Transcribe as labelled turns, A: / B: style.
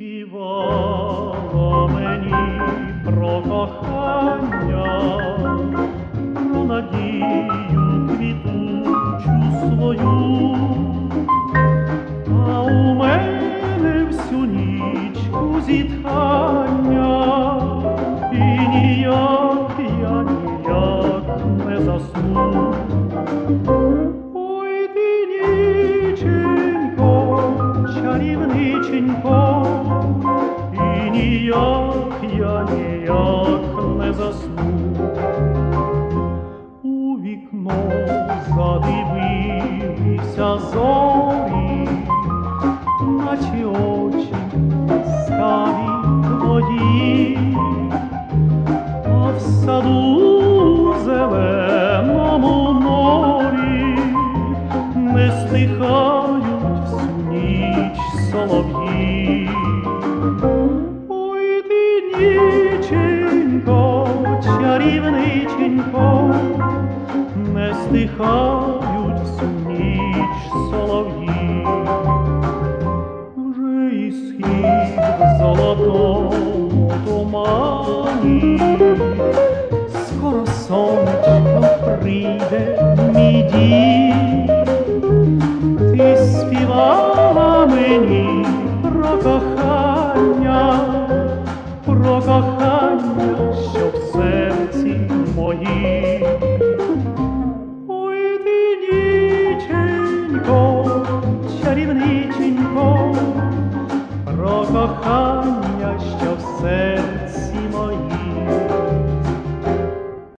A: співала мені про кохання, про надію квітучу свою, а у мене всю нічку зітхання, і ніяк я ніяк не засну. Ой ти ніченько, чарівниченько, я ніяк не засну. У вікно задивилися зорі, наче очі скаві твої, а в саду зеленому морі не стихають всю ніч солов'ї. Не стихають всю ніч солов'ї. Вже і схід в золотому тумані, скоро сонечко прийде мій дім. Ти співала мені про кохання, про кохання.